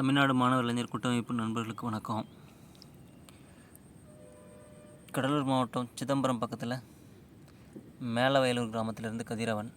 தமிழ்நாடு மாணவர் இளைஞர் கூட்டமைப்பு நண்பர்களுக்கு வணக்கம். கடலூர் மாவட்டம் சிதம்பரம் பக்கத்தில் மேலவயலூர் கிராமத்திலிருந்து கதிரவன்.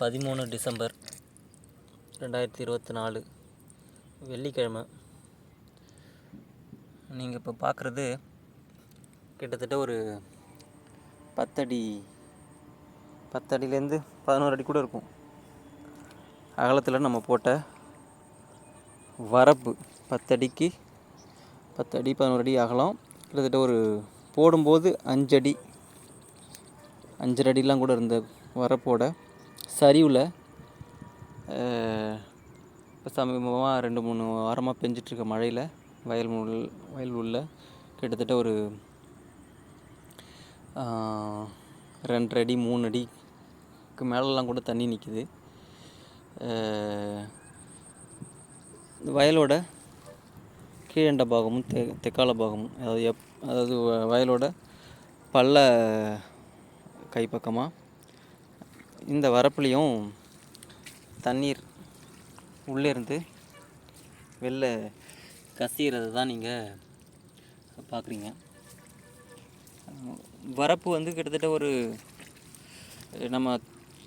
பதிமூணு டிசம்பர் ரெண்டாயிரத்தி இருபத்தி நாலு வெள்ளிக்கிழமை. நீங்கள் இப்போ பார்க்குறது கிட்டத்தட்ட ஒரு பத்தடி பத்தடியிலேருந்து பதினோரு அடி கூட இருக்கும். அகலத்தில் நம்ம போட்ட வரப்பு பத்தடிக்கு பத்தடி பதினோரு அடி அகலம். கிட்டத்தட்ட ஒரு போடும்போது அஞ்சடி. அஞ்சரை அடிலாம் கூட இருந்த வரப்போட சரிவில் இப்போ சமீபமாக ரெண்டு மூணு வாரமாக பெஞ்சிட்ருக்க மழையில் வயல் வயல் உள்ள கிட்டத்தட்ட ஒரு ரெண்டரை அடி மூணு அடிக்கு மேலெலாம் கூட தண்ணி நிற்கிது இந்த வயலோட கீழண்ட பாகமும் தெ தெற்கால பாகமும் அதாவது எப் அதாவது வயலோட பள்ள கைப்பக்கமாக இந்த வரப்புலேயும் தண்ணீர் உள்ளே இருந்து வெளில கசிகிறத தான் நீங்கள் பார்க்குறீங்க வரப்பு வந்து கிட்டத்தட்ட ஒரு நம்ம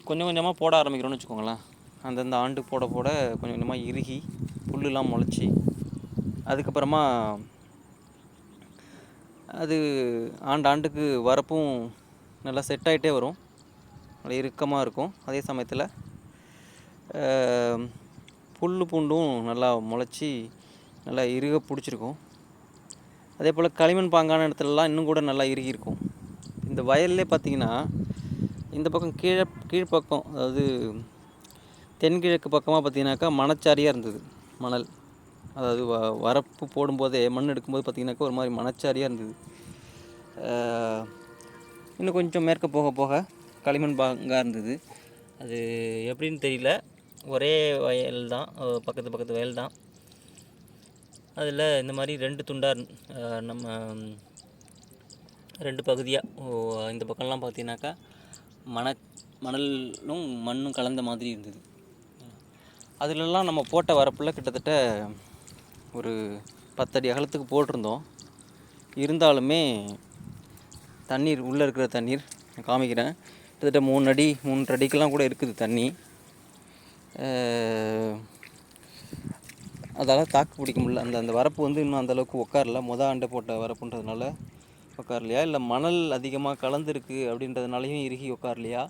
கொஞ்சம் கொஞ்சமாக போட ஆரம்பிக்கிறோம்னு வச்சுக்கோங்களேன். அந்தந்த ஆண்டு போட போட கொஞ்சம் கொஞ்சமாக இறுகி புல்லுலாம் முளைச்சி அதுக்கப்புறமா அது ஆண்டு ஆண்டுக்கு வரப்பும் நல்லா செட் ஆகிட்டே வரும். நல்லா இறுக்கமாக இருக்கும். அதே சமயத்தில் புல் பூண்டும் நல்லா முளைச்சி நல்லா இறுக பிடிச்சிருக்கும். அதே போல் களிமண் பாங்கான இடத்துலலாம் இன்னும் கூட நல்லா இறுகியிருக்கும் இந்த வயல்லே பார்த்தீங்கன்னா இந்த பக்கம் கீழே கீழ்ப்பக்கம் அதாவது தென்கிழக்கு பக்கமாக பார்த்தீங்கன்னாக்கா மணச்சாரியாக இருந்தது. மணல். அதாவது வ வரப்பு போடும்போதே மண் எடுக்கும்போது பார்த்தீங்கன்னாக்கா ஒரு மாதிரி மணச்சாரியாக இருந்தது. இன்னும் கொஞ்சம் மேற்க போக போக களிமண் பாங்காக இருந்தது. அது எப்படின்னு தெரியல. ஒரே வயல் தான். பக்கத்து பக்கத்து வயல் தான். அதில் இந்த மாதிரி ரெண்டு துண்டாக நம்ம ரெண்டு பகுதியாக இந்த பக்கம்லாம் பார்த்தீங்கன்னாக்கா மண மணலும் மண்ணும் கலந்த மாதிரி இருந்தது. அதிலெல்லாம் நம்ம போட்ட வரப்பில் கிட்டத்தட்ட ஒரு பத்தடி அகலத்துக்கு போட்டிருந்தோம். இருந்தாலுமே தண்ணீர் உள்ளே இருக்கிற தண்ணீர் நான் காமிக்கிறேன். கிட்டத்தட்ட மூணு அடி மூன்றரை அடிக்கெல்லாம் கூட இருக்குது தண்ணி. அதால் தாக்கு பிடிக்க முடியல. அந்த அந்த வரப்பு வந்து இன்னும் அந்தளவுக்கு உட்காரல முத ஆண்டு போட்ட வரப்புன்றதுனால உட்காரலையா இல்லை மணல் அதிகமாக கலந்துருக்கு அப்படின்றதுனாலையும் இறுகி உட்காரலையா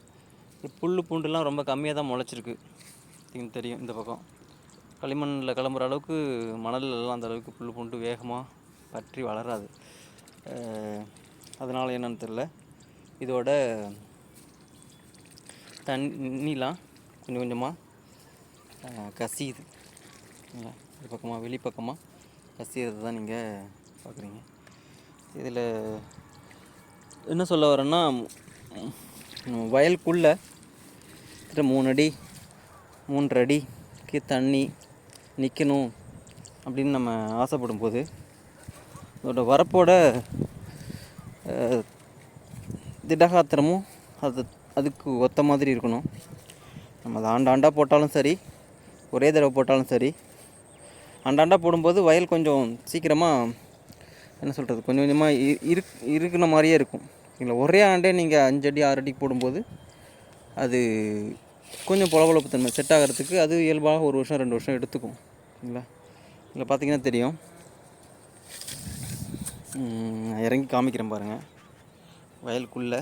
புல் பூண்டுலாம் ரொம்ப கம்மியாக தான் முளைச்சிருக்கு. பார்த்திங்க தெரியும் இந்த பக்கம். களிமண்ணில் கிளம்புற அளவுக்கு மணல்லாம் அந்த அளவுக்கு புல் பூண்டு வேகமாக பற்றி வளராது. அதனால் என்னன்னு தெரில இதோட தண்ணிலாம் கொஞ்சம் கொஞ்சமாக கசியுது. இந்த இது பக்கமாக வெளிப்பக்கமாக கசியறது தான் நீங்கள் பார்க்குறீங்க. இதில் என்ன சொல்ல வரேன்னா வயலுக்குள்ளே மூணு அடி மூன்றடிக்கு தண்ணி நிற்கணும் அப்படின்னு நம்ம ஆசைப்படும் போது அதோட வரப்போட திடகாத்திரமும் அது அதுக்கு ஒத்த மாதிரி இருக்கணும். நம்ம அதை ஆண்டாண்டா போட்டாலும் சரி ஒரே தடவை போட்டாலும் சரி ஆண்டாண்டா போடும்போது வயல் கொஞ்சம் சீக்கிரமாக என்ன சொல்கிறது கொஞ்சம் கொஞ்சமாக இரு இருக் இருக்கிற மாதிரியே இருக்கும். இல்லை ஒரே ஆண்டே நீங்கள் அஞ்சடி அடி ஆறு போடும்போது அது கொஞ்சம் பொலபொலப்பு தன்மை செட் ஆகிறதுக்கு அது இயல்பாக ஒரு வருஷம் ரெண்டு வருஷம் எடுத்துக்கும். சரிங்களா இதில் பார்த்தீங்கன்னா தெரியும். இறங்கி காமிக்கிறேன் பாருங்கள் வயலுக்குள்ளே.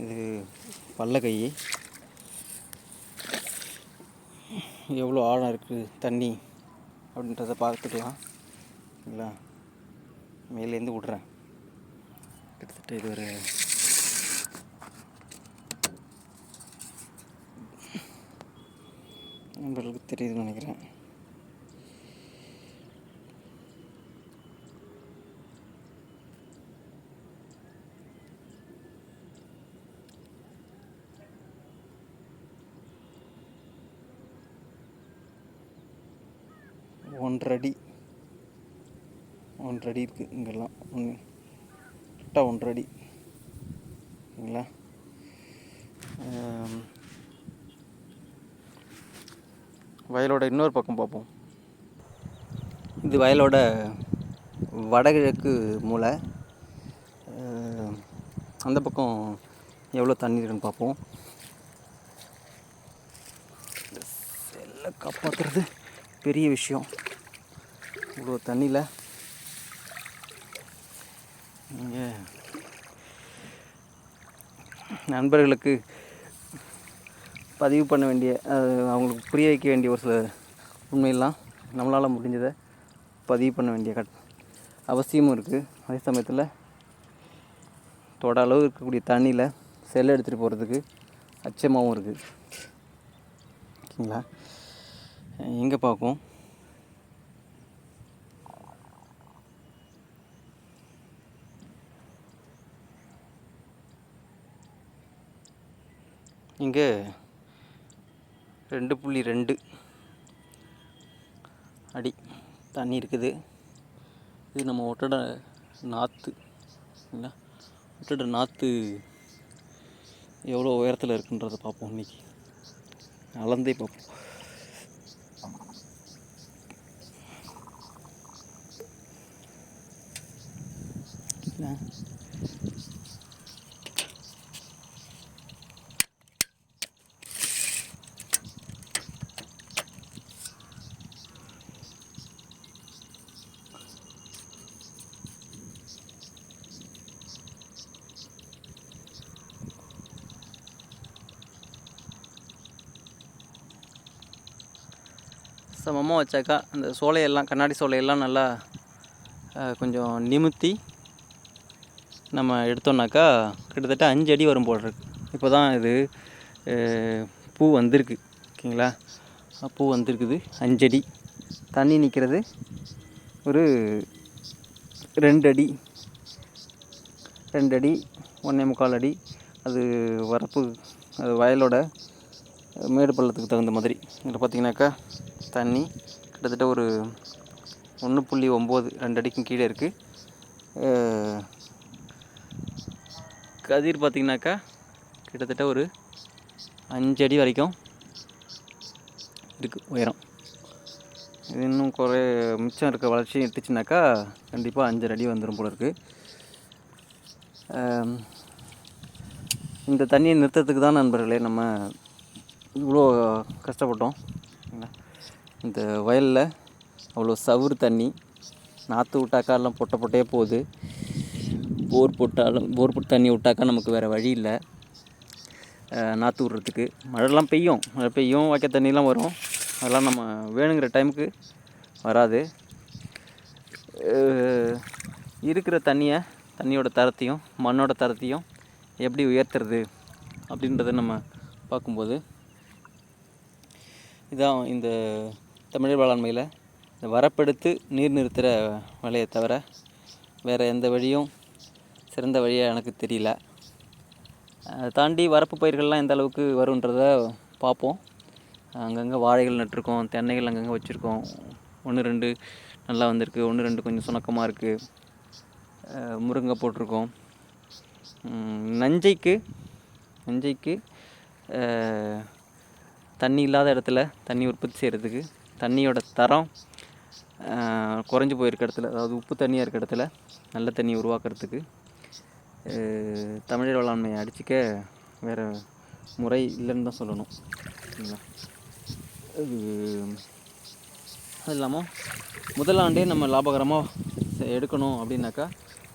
இது பல்ல கை. எவ்வளோ ஆழம் இருக்குது தண்ணி அப்படின்றத பார்த்துக்கலாம். சரிங்களா மேலேருந்து விட்றேன். கிட்டத்தட்ட இது ஒரு நண்பர்களுக்கு தெரியுதுன்னு நினைக்கிறேன். ஒன்றரை ஒன்றடி இருக்குது இங்கெல்லாம். ஒன்று கரெக்டாக ஒன்றரை அடி சரிங்களா வயலோட இன்னொரு பக்கம் பார்ப்போம். இது வயலோட வடகிழக்கு மூளை அந்த பக்கம் எவ்வளோ தண்ணி இருக்குன்னு பார்ப்போம். செல்லை காப்பாற்றுறது பெரிய விஷயம். இவ்வளோ தண்ணியில். இங்கே நண்பர்களுக்கு பதிவு பண்ண வேண்டிய அவங்களுக்கு புரிய வைக்க வேண்டிய ஒரு சில உண்மையெல்லாம் நம்மளால் முடிஞ்சதை பதிவு பண்ண வேண்டிய கட் அவசியமும் இருக்குது அதே சமயத்தில் தொட அளவு இருக்கக்கூடிய தண்ணியில் செல்லை எடுத்துகிட்டு போகிறதுக்கு அச்சமாகவும் இருக்குது ஓகேங்களா? எங்கே பார்க்கும் இங்கே ரெண்டு புள்ளி ரெண்டு. அடி தண்ணி இருக்குது. இது நம்ம ஒட்டட நாற்று இல்லைங்களா? ஒட்டட நாற்று எவ்வளோ உயரத்தில் இருக்குன்றதை பார்ப்போம் இன்னைக்கு. அளந்தே பார்ப்போம் என்ன? சமமாக வச்சாக்கா அந்த சோலையெல்லாம் கண்ணாடி சோலையெல்லாம் நல்லா கொஞ்சம் நிமித்தி நம்ம எடுத்தோம்னாக்கா கிட்டத்தட்ட அஞ்சு அடி வரும் போல் இருக்கு. இப்போ தான் இது பூ வந்திருக்கு. ஓகேங்களா? பூ வந்திருக்குது. அஞ்சடி தண்ணி நிற்கிறது ஒரு ரெண்டு அடி. ரெண்டு அடி ஒன்றே முக்கால் அடி. அது வரப்பு அது வயலோட மேடு பள்ளத்துக்கு தகுந்த மாதிரி. இதில் பார்த்தீங்கன்னாக்கா தண்ணி. கிட்டத்தட்ட ஒரு ஒன்று புள்ளி ஒம்பது ரெண்டு அடிக்கும் கீழே இருக்குது கதிர் பார்த்திங்கனாக்கா கிட்டத்தட்ட ஒரு அஞ்சு அடி வரைக்கும் இருக்குது உயரம். இது இன்னும் குறை மிச்சம் இருக்க வளர்ச்சி எடுத்துச்சுனாக்கா கண்டிப்பாக அஞ்சரை அடி வந்துடும் போல இருக்குது இந்த தண்ணியை நிறுத்தத்துக்கு தான் நண்பர்களே நம்ம இவ்வளோ கஷ்டப்பட்டோம். இந்த வயலில் அவ்வளோ சவுறு தண்ணி நாற்று விட்டாக்கா எல்லாம் பொட்டை பொட்டையே போகுது. போர் போட்டாலும் போர் போட்டு தண்ணி விட்டாக்கா நமக்கு வேறு வழி இல்லை. நாற்று விட்றதுக்கு. மழைலாம் பெய்யும். மழை பெய்யும் வைக்க தண்ணிலாம் வரும். அதெல்லாம் நம்ம வேணுங்கிற டைமுக்கு வராது. இருக்கிற தண்ணியை தண்ணியோட தரத்தையும் மண்ணோட தரத்தையும் எப்படி உயர்த்துறது அப்படின்றத நம்ம பார்க்கும்போது இதான் இந்த தமிழர் வேளாண்மையில் இந்த வரப்படுத்து நீர் நிறுத்துகிற வழியை தவிர வேறு எந்த வழியும் சிறந்த வழியாக எனக்கு தெரியல. அதை தாண்டி வரப்பு பயிர்கள்லாம் எந்த அளவுக்கு வருன்றத பார்ப்போம். அங்கங்கே வாழைகள் நட்டிருக்கோம் தென்னைகள் அங்கங்கே வச்சுருக்கோம். ஒன்று ரெண்டு நல்லா வந்திருக்கு. ஒன்று ரெண்டு கொஞ்சம் சுணக்கமாக இருக்குது முருங்கை போட்டிருக்கோம். நஞ்சைக்கு நஞ்சைக்கு தண்ணி இல்லாத இடத்துல தண்ணி உற்பத்தி செய்கிறதுக்கு தண்ணியோட தரம் குறைஞ்சி போயிருக்க இடத்துல அதாவது உப்பு தண்ணியாக இருக்க இடத்துல நல்ல தண்ணி உருவாக்குறதுக்கு தமிழர் வேளாண்மையை அடிச்சிக்க வேறு முறை இல்லைன்னு தான் சொல்லணும். சரிங்களா? அது அது இல்லாமல் முதலாண்டே நம்ம லாபகரமாக எடுக்கணும் அப்படின்னாக்கா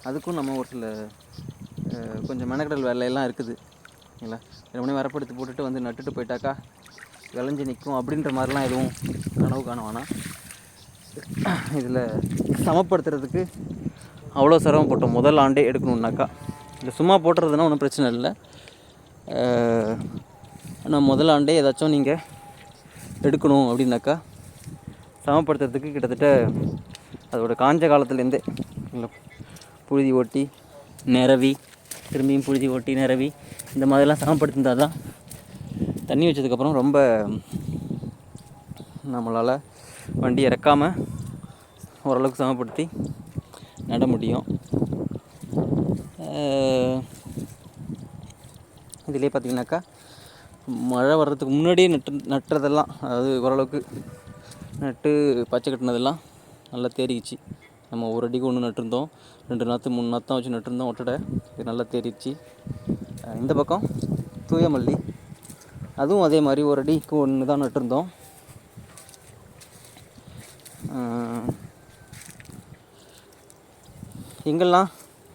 அதுக்கும் நம்ம ஒரு சில கொஞ்சம் மெனக்கடல் வேலையெல்லாம் இருக்குது. சரிங்களா? ரெண்டு மணி வரப்படுத்தி போட்டுட்டு வந்து நட்டுட்டு போயிட்டாக்கா விளைஞ்சு நிற்கும் அப்படின்ற மாதிரிலாம் எதுவும் கனவு காண இதில் சமப்படுத்துறதுக்கு அவ்வளோ சிரமப்பட்டோம். முதல் ஆண்டே எடுக்கணுன்னாக்கா இல்லை சும்மா போட்டுறதுனா ஒன்றும் பிரச்சனை இல்லை. ஆனால் முதல் ஆண்டே ஏதாச்சும் நீங்கள் எடுக்கணும் அப்படின்னாக்கா சமப்படுத்துறதுக்கு கிட்டத்தட்ட அதோட காஞ்ச காலத்துலேருந்தே இல்லை புழுதி ஓட்டி நிரவி திரும்பியும் புழுதி ஓட்டி நிரவி இந்த மாதிரிலாம் சமப்படுத்திருந்தால் தான் தண்ணி வச்சதுக்கப்புறம் ரொம்ப நம்மளால் வண்டி இறக்காமல் ஓரளவுக்கு சமப்படுத்தி நட முடியும். இதிலே பார்த்தீங்கன்னாக்கா மழை வர்றதுக்கு முன்னாடியே நட்டு நட்டுறதெல்லாம் அதாவது ஓரளவுக்கு நட்டு பச்சை கட்டினதெல்லாம் நல்லா தேறிச்சு நம்ம ஒரு அடிக்கு ஒன்று நட்டுருந்தோம் ரெண்டு நாற்று மூணு நாற்றம் வச்சு நட்டுருந்தோம் ஒட்டடை. இது நல்லா தேறிச்சு இந்த பக்கம் தூயமல்லி. அதுவும் அதே மாதிரி ஒரு அடிக்கு ஒன்று தான் நட்டுருந்தோம். எங்கெல்லாம்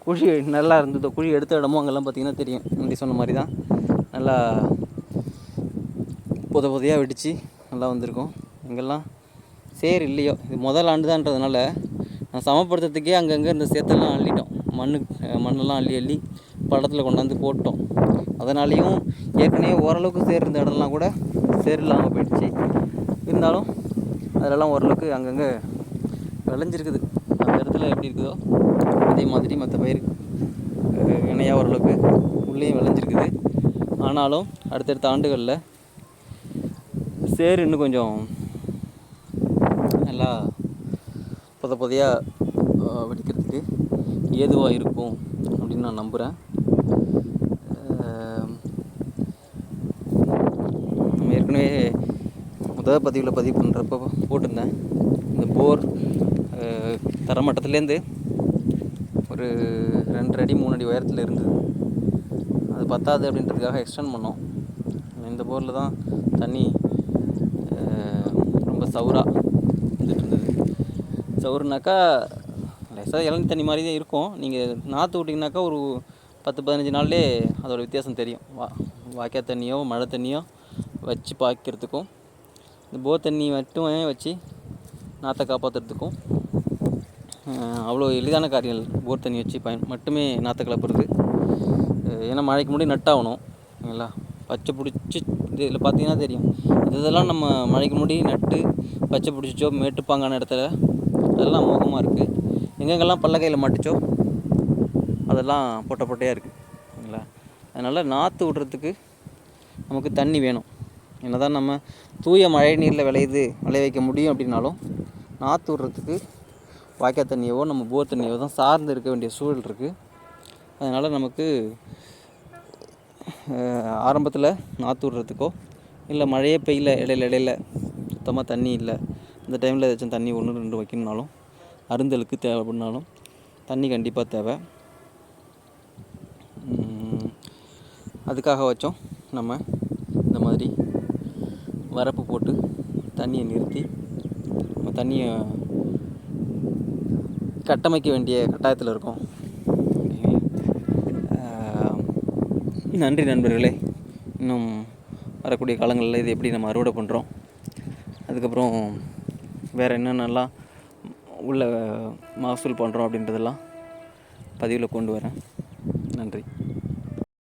குழி நல்லா இருந்ததோ. குழி எடுத்த இடமோ அங்கெல்லாம் பார்த்தீங்கன்னா தெரியும். முந்தி சொன்ன மாதிரி தான். நல்லா புத புதையாக வெடித்து நல்லா வந்திருக்கும். எங்கெல்லாம் சேர் இல்லையோ. இது முதல் ஆண்டு தான்றதுனால நான் சமப்படுத்துறதுக்கே அங்கங்கே இந்த சேத்தெல்லாம் அள்ளிட்டோம். மண்ணு மண்ணெல்லாம் அள்ளி அள்ளி படத்தில் கொண்டாந்து போட்டோம். அதனாலேயும் ஏற்கனவே ஓரளவுக்கு சேர் இருந்த இடம்லாம் கூட சேர் இல்லாமல் போயிடுச்சு. இருந்தாலும் அதிலலாம் ஓரளவுக்கு அங்கங்கே விளைஞ்சிருக்குது. அந்த இடத்துல எப்படி இருக்குதோ அதே மாதிரி மற்ற பயிர் இணையாக ஓரளவுக்கு உள்ளேயும் விளைஞ்சிருக்குது. ஆனாலும் அடுத்தடுத்த ஆண்டுகளில் சேர் இன்னும் கொஞ்சம் நல்லா புத புதையாக வெடிக்கிறதுக்கு ஏதுவாக இருக்கும் அப்படின்னு நான் நம்புகிறேன் ஏற்கனவே முதல் பதிவில் பதிவு பண்ணுறப்ப போட்டிருந்தேன். இந்த போர் தரமட்டத்துலேருந்து ஒரு ரெண்டரை அடி மூணு அடி உயரத்தில் இருந்தது. அது பத்தாது அப்படின்றதுக்காக எக்ஸ்டெண்ட் பண்ணோம். இந்த போரில் தான் தண்ணி ரொம்ப சவுராக வந்துட்டு இருந்தது. சவுறுனாக்கா லேசாக இளநி தண்ணி மாதிரி தான் இருக்கும். நீங்கள் நாற்று விட்டிங்கனாக்கா ஒரு பத்து பதினஞ்சு நாள்லேயே அதோட வித்தியாசம் தெரியும். வா வாய்க்கால் தண்ணியோ மழை தண்ணியோ வச்சு பாய்க்கிறதுக்கும் இந்த போர் தண்ணி மட்டுமே வச்சு நாற்றை காப்பாற்றுறதுக்கும் அவ்வளோ எளிதான காரியங்கள் போர் தண்ணி வச்சு பயன் மட்டுமே நாற்றை கிளப்புறது ஏன்னா மழைக்கு முன்னாடி நட்டாகணும் சரிங்களா பச்சை பிடிச்சி இதில் பார்த்தீங்கன்னா தெரியும். இதெல்லாம் நம்ம மழைக்கு முன்னாடி நட்டு பச்சை பிடிச்சிச்சோ மேட்டுப்பாங்கான இடத்துல அதெல்லாம் மோகமாக இருக்குது எங்கெங்கெல்லாம் பல்லக்கையில் மாட்டுச்சோ அதெல்லாம் பொட்டை பொட்டையாக இருக்குது சரிங்களா அதனால் நாற்று விடுறதுக்கு நமக்கு தண்ணி வேணும். என்னதான் நம்ம தூய மழை நீரில் விளையுது விளைய வைக்க முடியும் அப்படின்னாலும் நாற்று விட்றதுக்கு வாய்க்கால் தண்ணியவோ நம்ம போர் தண்ணியோ தான் சார்ந்து இருக்க வேண்டிய சூழல் இருக்குது அதனால் நமக்கு ஆரம்பத்தில் நாற்று விட்றதுக்கோ இல்லை மழையே பெய்யல இடையில இடையில சுத்தமாக தண்ணி இல்லை அந்த டைமில் ஏதாச்சும் தண்ணி ஒன்று ரெண்டு வைக்கணுனாலும் அருந்தலுக்கு தேவைப்படினாலும் தண்ணி கண்டிப்பாக தேவை. அதுக்காக வச்சோம் நம்ம இந்த மாதிரி. வரப்பு போட்டு தண்ணியை நிறுத்தி நம்ம தண்ணியை கட்டமைக்க வேண்டிய கட்டாயத்தில் இருக்கோம். நன்றி நண்பர்களே. இன்னும் வரக்கூடிய காலங்களில் இது எப்படி நம்ம அறுவடை பண்ணுறோம் அதுக்கப்புறம் வேறு என்னென்னலாம் உள்ள மகசூல் பண்ணுறோம் அப்படின்றதெல்லாம் பதிவில் கொண்டு வரேன். நன்றி.